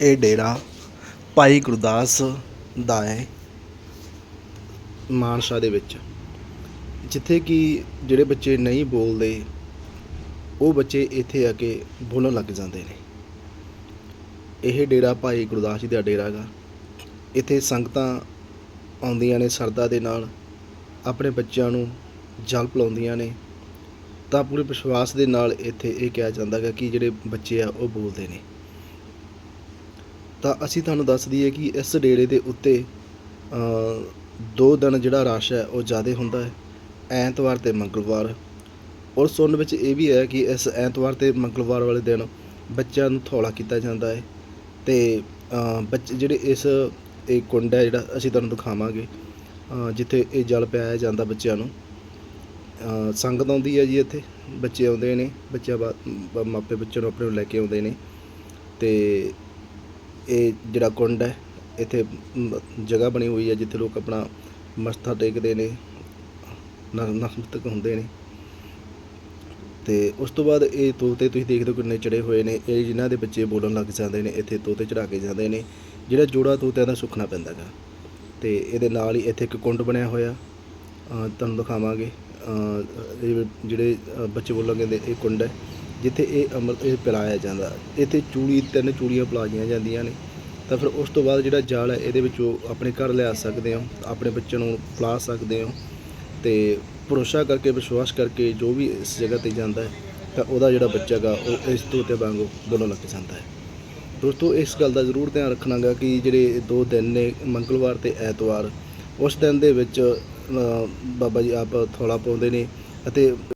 ਇਹ ਡੇਰਾ ਭਾਈ ਗੁਰਦਾਸ ਦਾ ਹੈ, ਮਾਨਸਾ ਦੇ ਵਿੱਚ। ਜਿੱਥੇ ਕਿ ਜਿਹੜੇ ਬੱਚੇ ਨਹੀਂ ਬੋਲਦੇ, ਉਹ ਬੱਚੇ ਇੱਥੇ ਆ ਕੇ ਬੋਲਣ ਲੱਗ ਜਾਂਦੇ ਨੇ। ਇਹ ਡੇਰਾ ਭਾਈ ਗੁਰਦਾਸ ਜੀ ਦਾ ਡੇਰਾ ਗਾ ਇੱਥੇ ਸੰਗਤਾਂ ਆਉਂਦੀਆਂ ਨੇ ਸਰਦਾ ਦੇ ਨਾਲ, ਆਪਣੇ ਬੱਚਿਆਂ ਨੂੰ ਜਲ ਪਿਲਾਉਂਦੀਆਂ ਨੇ। ਤਾਂ ਪੂਰੇ ਵਿਸ਼ਵਾਸ ਦੇ ਨਾਲ ਇੱਥੇ ਇਹ ਕਿਹਾ ਜਾਂਦਾ ਹੈ ਕਿ ਜਿਹੜੇ ਬੱਚੇ ਆ, ਉਹ ਬੋਲਦੇ ਨੇ। ਤਾਂ ਅਸੀਂ ਤੁਹਾਨੂੰ ਦੱਸ ਦਈਏ ਕਿ ਇਸ ਡੇਰੇ ਦੇ ਉੱਤੇ ਦੋ ਦਿਨ ਜਿਹੜਾ ਰਸ਼ ਹੈ ਉਹ ਜ਼ਿਆਦਾ ਹੁੰਦਾ ਹੈ ਐਤਵਾਰ ਤੇ ਮੰਗਲਵਾਰ। ਔਰ ਸੁਣਨ ਵਿੱਚ ਇਹ ਵੀ ਹੈ ਕਿ ਇਸ ਐਤਵਾਰ ਤੇ ਮੰਗਲਵਾਰ ਵਾਲੇ ਦਿਨ ਬੱਚਿਆਂ ਨੂੰ ਥੋੜਾ ਕੀਤਾ ਜਾਂਦਾ ਹੈ ਤੇ ਅ, ਬੱਚੇ ਜਿਹੜੇ ਇਸ ਇਹ ਕੁੰਡ ਹੈ ਜਿਹੜਾ ਅਸੀਂ ਤੁਹਾਨੂੰ ਦਿਖਾਵਾਂਗੇ ਜਿੱਥੇ ਇਹ ਜਲ ਪਿਆਇਆ ਜਾਂਦਾ ਬੱਚਿਆਂ ਨੂੰ। ਸੰਗਤ ਆਉਂਦੀ ਹੈ ਜੀ ਇੱਥੇ ਬੱਚੇ ਆਉਂਦੇ ਨੇ ਬੱਚਿਆਂ ਬਾ ਮਾਪੇ ਬੱਚਿਆਂ ਨੂੰ ਆਪਣੇ ਨੂੰ ਲੈ ਕੇ ਆਉਂਦੇ ਨੇ ਤੇ ਇਹ ਜਿਹੜਾ ਕੁੰਡ ਹੈ, ਇੱਥੇ ਜਗ੍ਹਾ ਬਣੀ ਹੋਈ ਹੈ ਜਿੱਥੇ ਲੋਕ ਆਪਣਾ ਮਸਥਾ ਟੇਕਦੇ ਨੇ, ਨ- ਹੁੰਦੇ ਨੇ। ਤੇ ਉਸ ਤੋਂ ਬਾਅਦ ਇਹ ਤੋਤੇ ਤੁਸੀਂ ਦੇਖਦੇ ਹੋ ਕਿੰਨੇ ਚੜੇ ਹੋਏ ਨੇ, ਇਹ ਜਿਨ੍ਹਾਂ ਦੇ ਬੱਚੇ ਬੋਲਣ ਲੱਗ ਜਾਂਦੇ ਨੇ, ਇੱਥੇ ਤੋਤੇ ਚੜਾ ਕੇ ਜਾਂਦੇ ਨੇ। ਜਿਹੜਾ ਜੋੜਾ ਤੋਤਿਆਂ ਦਾ ਸੁੱਖਣਾ ਪੈਂਦਾ ਗਾ। ਤੇ ਇਹਦੇ ਨਾਲ ਹੀ ਇੱਥੇ ਇੱਕ ਕੁੰਡ ਬਣਿਆ ਹੋਇਆ। ਤੁਹਾਨੂੰ ਦਿਖਾਵਾਂਗੇ। ਇਹ ਜਿਹੜੇ ਬੱਚੇ ਬੋਲਣਗੇ ਦੇ, ਇਹ ਕੁੰਡ ਹੈ। ਜਿੱਥੇ ਇਹ ਅੰਮ੍ਰਿਤ ਇਹ ਪਿਲਾਇਆ ਜਾਂਦਾ। ਇੱਥੇ ਚੂੜੀ ਤਿੰਨ ਚੂੜੀਆਂ ਪਿਲਾਈਆਂ ਜਾਂਦੀਆਂ ਨੇ। ਤਾਂ ਫਿਰ ਉਸ ਤੋਂ ਬਾਅਦ ਜਿਹੜਾ ਜਾਲ ਹੈ, ਇਹਦੇ ਵਿੱਚੋਂ ਆਪਣੇ ਘਰ ਲਿਆ ਸਕਦੇ ਹੋ। ਆਪਣੇ ਬੱਚੇ ਨੂੰ ਪਿਲਾ ਸਕਦੇ ਹੋ। ਤੇ ਭਰੋਸਾ ਕਰਕੇ, ਵਿਸ਼ਵਾਸ ਕਰਕੇ ਜੋ ਵੀ ਇਸ ਜਗ੍ਹਾ ਤੇ ਜਾਂਦਾ ਹੈ, ਤਾਂ ਉਹਦਾ ਜਿਹੜਾ ਬੱਚਾ ਗਾ ਉਹ ਇਸ ਤੋਤੇ ਵਾਂਗੂ ਬੋਲਣ ਲੱਗ ਜਾਂਦਾ ਹੈ। ਦੋਸਤੋ, ਇਸ ਗੱਲ ਦਾ ਜ਼ਰੂਰ ਧਿਆਨ ਰੱਖਣਾਗਾ ਕਿ ਜਿਹੜੇ ਦੋ ਦਿਨ ਨੇ, ਮੰਗਲਵਾਰ ਤੇ ਐਤਵਾਰ, ਉਸ ਦਿਨ ਦੇ ਵਿੱਚ ਬਾਬਾ ਜੀ ਆਪ ਥੋੜਾ ਪਾਉਂਦੇ ਨੇ ਅਤੇ